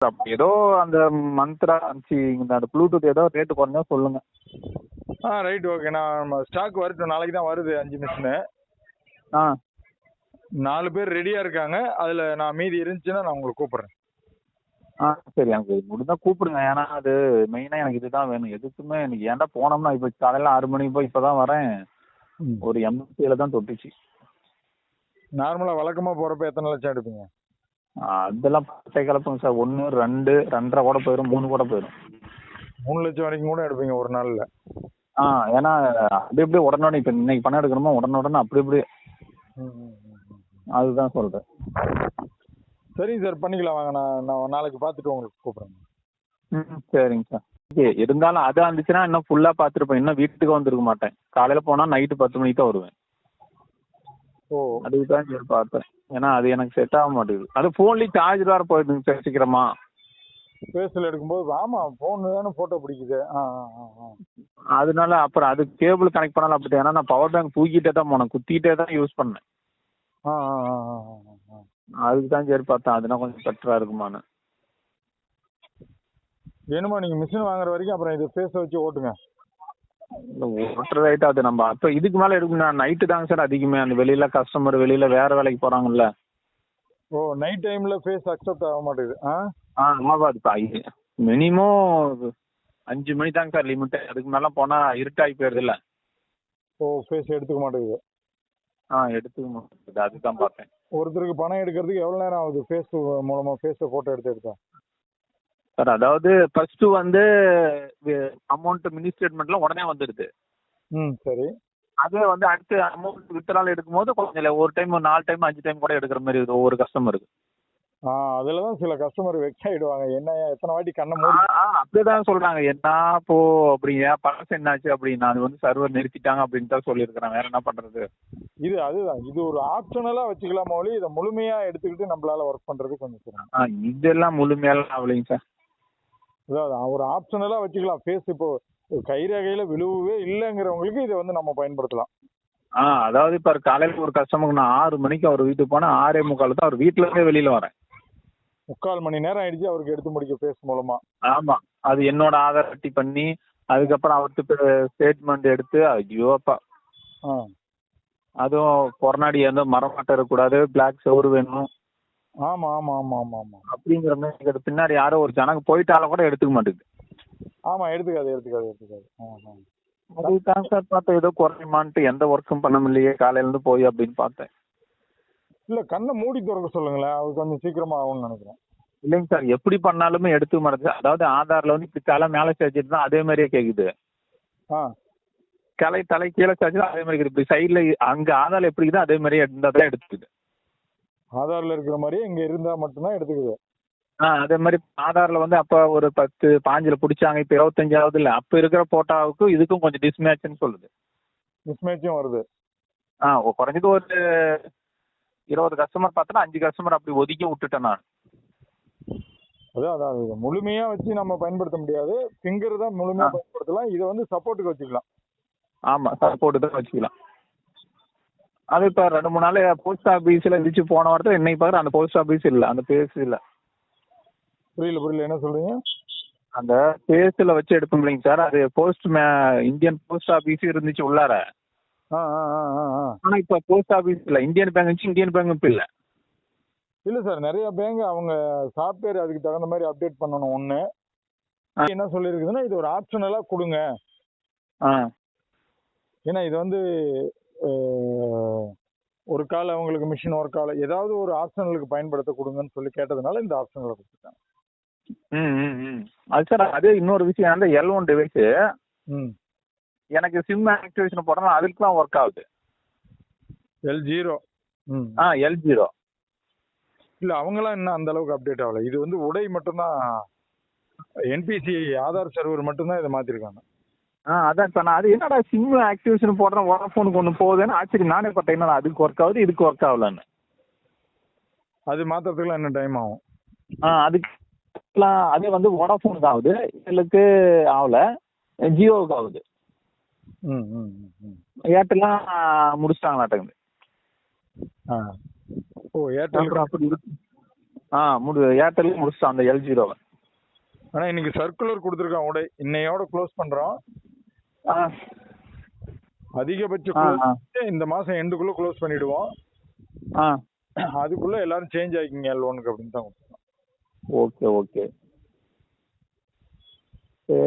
அப்படி ஏதோ அந்த மந்த்ரா சி இந்த அந்த ப்ளூடூத் ஏதோ ரேட்டு குறைஞ்சா சொல்லுங்க. ஆ ரைட் ஓகே நான் ஸ்டாக் வரட்டும். நாளைக்கு தான் வருது அஞ்சு மிஷினு ஆ. நாலு பேர் ரெடியாக இருக்காங்க. அதில் நான் மீதி இருந்துச்சுன்னா நான் உங்களுக்கு கூப்பிட்றேன். ஆ சரி எனக்கு முடிஞ்சா கூப்பிடுங்க. ஏன்னா அது மெயினாக எனக்கு இதுதான் வேணும். எதுக்குமே எனக்கு ஏன்டா போனோம்னா இப்போ காலையில் ஆறு மணிக்கு போய் இப்போ தான் வரேன் ஒரு எண்பத்தியில் தான் தொட்டுச்சு. நார்மலாக வழக்கமாக போகிறப்ப எத்தனை லட்சம் எடுப்பீங்க? அதெல்லாம் பச்சை கலப்புங்க சார். ஒன்று ரெண்டு ரெண்டரை கூட போயிடும் மூணு கூட போயிடும் மூணு லட்சம் வரைக்கும் கூட எடுப்பீங்க ஒரு நாளில். ஆ ஏன்னா அப்படி இப்படி உடனே இப்போ இன்னைக்கு பணம் எடுக்கணுமோ உடனே உடனே அப்படி இப்படி அதுதான் சொல்கிறேன் சரிங்க சார் பண்ணிக்கலாம். வாங்க நான் நான் நாளைக்கு பார்த்துட்டு உங்களுக்கு கூப்பிட்றேன். ம் சரிங்க சார். ஓகே இருந்தாலும் அது இருந்துச்சுன்னா இன்னும் ஃபுல்லாக பார்த்துருப்பேன் இன்னும் வீட்டுக்கு வந்திருக்க மாட்டேன். காலையில் போனால் நைட்டு பத்து மணிக்கு தான் வருவேன். ஓ அதுக்கு தான் சரி பார்த்தேன். ஏன்னா அது எனக்கு செட் ஆக மாட்டேங்குது. அது ஃபோன்லேயும் சார்ஜ் வேறு போயிடுங்க சார் சீக்கிரமா எடுக்கும்போது ஆமாம் ஃபோன் தானே ஃபோட்டோ பிடிக்குது. அதனால அப்புறம் அது கேபிள் கனெக்ட் பண்ணாலும் அப்படி ஏன்னா நான் பவர் பேங்க் தூக்கிட்டே தான் போனேன். குத்திட்டே தான் யூஸ் பண்ணேன். அதுக்கு தான் சரி பார்த்தேன். அதுனா கொஞ்சம் பெட்டராக இருக்குமான்னு. வேணுமா நீங்கள் மிஷின் வாங்குற வரைக்கும் அப்புறம் இது ஃபேஸை வச்சு ஓட்டுங்க. இல்லை ஓட்டுற ரைட்டு அது நம்ம அப்போ இதுக்கு மேலே எடுக்கணும் நைட்டு தாங்க சார் அதிகமே. அந்த வெளியில் கஸ்டமர் வெளியில் வேறு வேலைக்கு போகிறாங்கல்ல ஓ நைட் டைமில் ஃபேஸ் அக்செப்ட் ஆக மாட்டேங்குது. ஆ? ஆ ஆமாம் அது மினிமம் அஞ்சு மணி தாங்க சார் லிமிட்டு அதுக்கு மேலே போனால் இருட்டாகி போயிடுதுல்ல ஓ ஃபேஸ் எடுத்துக்க மாட்டேங்குது. ஆ எடுத்துக்க மாட்டேங்குது. அதுதான் பார்த்தேன். ஒருத்தருக்கு பணம் எடுக்கிறதுக்கு எவ்வளோ நேரம் ஆகுது? ஃபேஸ் மூலமாக ஃபேஸை ஃபோட்டோ எடுத்து எடுத்தா? சார் அதாவது ஃபர்ஸ்ட் வந்து அமௌண்ட் மினி ஸ்டேட்மெண்ட்லாம் உடனே வந்துடுது ம் சரி. அதே வந்து அடுத்து அமௌண்ட் வித்ட்ரால் எடுக்கும்போது கொஞ்சம் இல்லை ஒரு டைம் ஒரு நாலு டைம் அஞ்சு டைம் கூட எடுக்கிற மாதிரி இருக்குது ஒவ்வொரு கஸ்டமருக்கு ஆ அதில் தான் சில கஸ்டமர் வெக்ஸ் ஆகிடுவாங்க என்ன எத்தனை வாட்டி கண்ணை மூடி ஆ அப்படியே தான் சொல்கிறாங்க என்ன போ அப்படிங்க பழசு என்னாச்சு? அப்படின்னா. அது வந்து சர்வர் நிறுத்திட்டாங்க அப்படின்னு தான் சொல்லியிருக்கிறேன். வேற என்ன பண்ணுறது இது அதுதான். இது ஒரு ஆப்ஷனலாக வச்சுக்கலாம் இதை முழுமையாக எடுத்துக்கிட்டு நம்மளால ஒர்க் பண்ணுறது கொஞ்சம் இதெல்லாம் முழுமையெல்லாம் ஆகலைங்க சார். அதான் ஒரு ஆப்ஷனலாக வச்சுக்கலாம். ஃபேஸ் இப்போ கைரேகையில் விழுவவே இல்லைங்கிறவங்களுக்கு இதை வந்து நம்ம பயன்படுத்தலாம். ஆ அதாவது இப்போ காலையில் ஒரு கஸ்டமருக்கு நான் ஆறு மணிக்கு அவர் வீட்டுக்கு போனால் ஆறே முக்கால் தான் அவர் வீட்டில் இருந்தே வெளியில் வரேன். முக்கால் மணி நேரம் ஆயிடுச்சு அவருக்கு எடுத்து முடிக்க ஃபேஸ் மூலமாக ஆமாம் அது என்னோட ஆதார் அட்டி பண்ணி அதுக்கப்புறம் அவர்கிட்ட ஸ்டேட்மெண்ட் எடுத்து ஐயோப்பா அதுவும் கொரோனாடி வந்து மரம் மாட்ட இருக்கக்கூடாது பிளாக் செவரு வேணும். ஆமாம் ஆமாம் ஆமாம் ஆமாம் ஆமாம் அப்படிங்கிற மாதிரி இதுக்கு பின்னாடி யாரோ ஒரு ஜனங்க போயிட்டாலும் கூட எடுத்துக்க மாட்டேங்குது. ஆமாம் எடுத்துக்காது எடுத்துக்காது எடுத்துக்காது. அதுதான் சார் பார்த்தேன். ஏதோ குறையுமான்ட்டு எந்த ஒர்க்கும் பண்ண முடியலையே காலையிலேருந்து போய் அப்படின்னு பார்த்தேன். இல்லை கண்ணை மூடி திறக்க சொல்லுங்களேன். அது கொஞ்சம் சீக்கிரமாக ஆகும்னு நினைக்கிறேன். இல்லைங்க சார். எப்படி பண்ணாலுமே எடுத்துக்க மாட்டேங்குது. அதாவது ஆதாரில் வந்து இப்படி தலை மேலே சேர்த்துட்டு தான் அதே மாதிரியே கேட்குது ஆ. தலை தலை கீழே சாச்சு அதே மாதிரி இப்படி சைடில் அங்கே ஆதாரில் எப்படி இருக்குதோ அதே மாதிரியே இருந்தால் தான் எடுத்துக்குது. ஆதாரில் இருக்கிற மாதிரியே இங்கே இருந்தால் மட்டும்தான் எடுத்துக்குது. ஆ அதே மாதிரி ஆதாரில் வந்து அப்போ ஒரு பத்து பாஞ்சில் பிடிச்சாங்க இப்போ இருபத்தஞ்சாவது இல்லை. அப்போ இருக்கிற போட்டோவுக்கும் இதுக்கும் கொஞ்சம் டிஸ்மேட்ச்னு சொல்லுது. மிஸ்மேட்சும் வருது. ஆ குறைஞ்சது ஒரு இருபது கஸ்டமர் பார்த்தோன்னா அஞ்சு கஸ்டமர் அப்படி ஒதுக்கி விட்டுட்டேன் நான். அதான் அதான். இது முழுமையாக வச்சு நம்ம பயன்படுத்த முடியாது. ஃபிங்கர் தான் முழுமையாக ஆ. பயன்படுத்தலாம். இதை வந்து சப்போர்ட்டுக்கு வச்சுக்கலாம். ஆமாம் சப்போர்ட்டு தான் வச்சுக்கலாம். அது இப்போ ரெண்டு மூணு நாள் போஸ்ட் ஆஃபீஸில் இருந்துச்சு போன வாரத்தில் இன்னைக்கு பார்க்குற அந்த போஸ்ட் ஆஃபீஸ் இல்லை அந்த பேஸ் இல்லை. புரியல புரியல. என்ன சொல்றீங்க? அந்த பேஸில் வச்சு எடுப்போம் இல்லைங்க சார் அது போஸ்ட் இந்தியன் போஸ்ட் ஆஃபீஸ் இருந்துச்சு உள்ளார. ஆ ஆ ஆ ஆ ஆ. ஆனால் இப்போ போஸ்ட் ஆஃபீஸ் இல்லை. இந்தியன் பேங்க் இருந்துச்சு இந்தியன் பேங்க் இப்போ இல்லை. இல்லை சார் நிறைய பேங்க் அவங்க சாஃப்ட்வேர் அதுக்கு தகுந்த மாதிரி அப்டேட் பண்ணணும். ஆ. என்ன சொல்லியிருக்குதுன்னா இது ஒரு ஆப்ஷனலாக கொடுங்க. ஏன்னா இது வந்து ஒரு கால் அவங்களுக்கு மிஷின் ஒர்க் ஆகல ஏதாவது ஒரு ஆப்ஷனலுக்கு பயன்படுத்த கொடுங்கன்னு சொல்லி கேட்டதுனால இந்த ஆப்ஷனில் கொடுத்துட்டாங்க. ம் அது சார் அது இன்னொரு விஷயம் அந்த எல் ஒன் டிவைஸு ம். எனக்கு சிம் ஆக்டிவேஷன் போட்டோம்னா அதுக்குலாம் ஒர்க் ஆகுது. எல் ஜீரோ ம். ஆ எல் ஜீரோ இல்லை அவங்களாம் இன்னும் அந்த அளவுக்கு அப்டேட் ஆகல. இது வந்து உடை மட்டும்தான் என்பிசி ஆதார் சர்வர் மட்டும்தான் இதை மாற்றிருக்காங்க ஆ அதான் சார் நான் அது என்னடா சிம் ஆக்டிவேஷன் போடுறேன் வோடாஃபோனுக்கு ஒன்று போகுதுன்னு ஆச்சரியம். நானே பார்த்தேன் என்னடா அதுக்கு ஒர்க் ஆகுது இதுக்கு ஒர்க் ஆகலன்னு. அது மாற்றுறதுக்குலாம் என்ன டைம் ஆகும். ஆ அதுக்குலாம் அது வந்து வோடாஃபோனுக்கு ஆகுது எங்களுக்கு ஆகல ஜியோவுக்கு ஆகுது. ம் ம் ஏர்டெல்லாம் முடிச்சிட்டாங்களாட்டங்குது ஆ. ஓ ஏர்டெல். அப்படி இருக்கு. ஆ முடி ஏர்டெல் முடிச்சிட்டோம் அந்த எல் ஜீரோவை ஆனா இன்னைக்கு சர்க்குலர் கொடுத்துருக்கான் உடை இன்னையோட க்ளோஸ் பண்றோம். ஆ அதிகபட்ச ஆ close ஆ இந்த மாசம் எண்டுக்குள்ள க்ளோஸ் பண்ணிடுவோம். அதுக்குள்ள எல்லாரும் சேஞ்ச் ஆகிக்கிங்க எல் ஒனுக்கு அப்படின்னு தான். Okay okay. சரி.